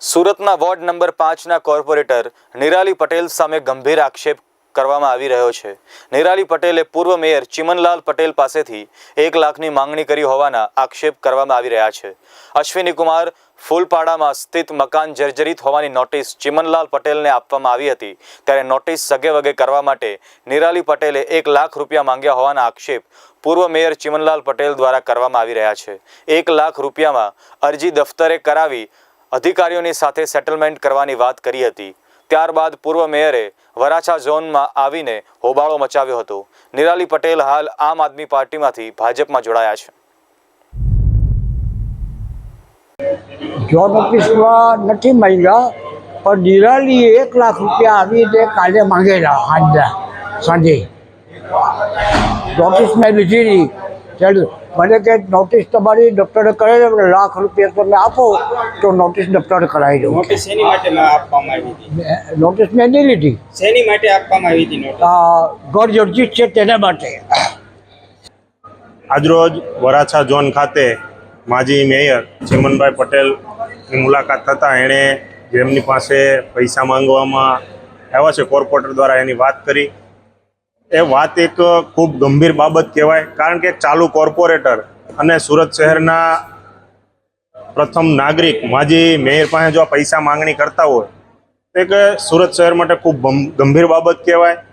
સુરતના ward number પાંચના corporator Nirali Patel સામે ગંભીર આક્ષેપ કરવામાં આવી રહ્યો છે. નિરાલી પટેલે પૂર્વ મેયર ચિમનલાલ પટેલ પાસેથી એક લાખની માંગણી કરી હોવાના આક્ષેપ કરવામાં આવી રહ્યા છે. અશ્વિની ફૂલપાડામાં સ્થિત મકાન જર્જરિત હોવાની નોટિસ ચિમનલાલ પટેલને આપવામાં આવી હતી. ત્યારે નોટિસ સગે વગે કરવા માટે નિરાલી પટેલે એક લાખ રૂપિયા માંગ્યા હોવાના આક્ષેપ પૂર્વ મેયર ચિમનલાલ પટેલ દ્વારા કરવામાં આવી રહ્યા છે. એક લાખ રૂપિયામાં અરજી દફતરે કરાવી અધિકારીઓની સાથે સેટલમેન્ટ કરવાની વાત કરી હતી. ત્યારબાદ પૂર્વ મેયરે વરાછા ઝોનમાં આવીને હોબાળો મચાવ્યો હતો. નિરાલી પટેલ હાલ આમ આદમી પાર્ટીમાંથી ભાજપમાં જોડાયા છે. જોબ ઓફિસમાં નથી માંગ્યા પણ દિલાલીએ એક લાખ રૂપિયા આવીને કાલે માંગેલા સાંજે. સાંજે. ઓફિસમાં લીધી હતી ત્યારે મને કે નોટિસ તમારી દફતરે કરાવી દે લાખ રૂપિયા તમે આપો તો નોટિસ દફતરે કરાવી દઉં. નોટિસ શેની માટે આપવામાં આવી હતી? નોટિસ મેં નહીં લીધી. શેની માટે આપવામાં આવી હતી ઘર જર્જિત છે તેના માટે. આજરોજ વરાછા ઝોન ખાતે માજી મેયર ચિમનભાઈ પટેલની મુલાકાત થતાં એણે જેમની પાસે પૈસા માંગવામાં આવ્યા છે કોર્પોરેટર દ્વારા એની વાત કરી. એ વાત એક ખૂબ ગંભીર બાબત કહેવાય, કારણ કે ચાલુ કોર્પોરેટર અને સુરત શહેરના પ્રથમ નાગરિક માજી મેયર પાસે જો પૈસા માંગણી કરતા હોય, તો એક સુરત શહેર માટે ખૂબ ગંભીર બાબત કહેવાય.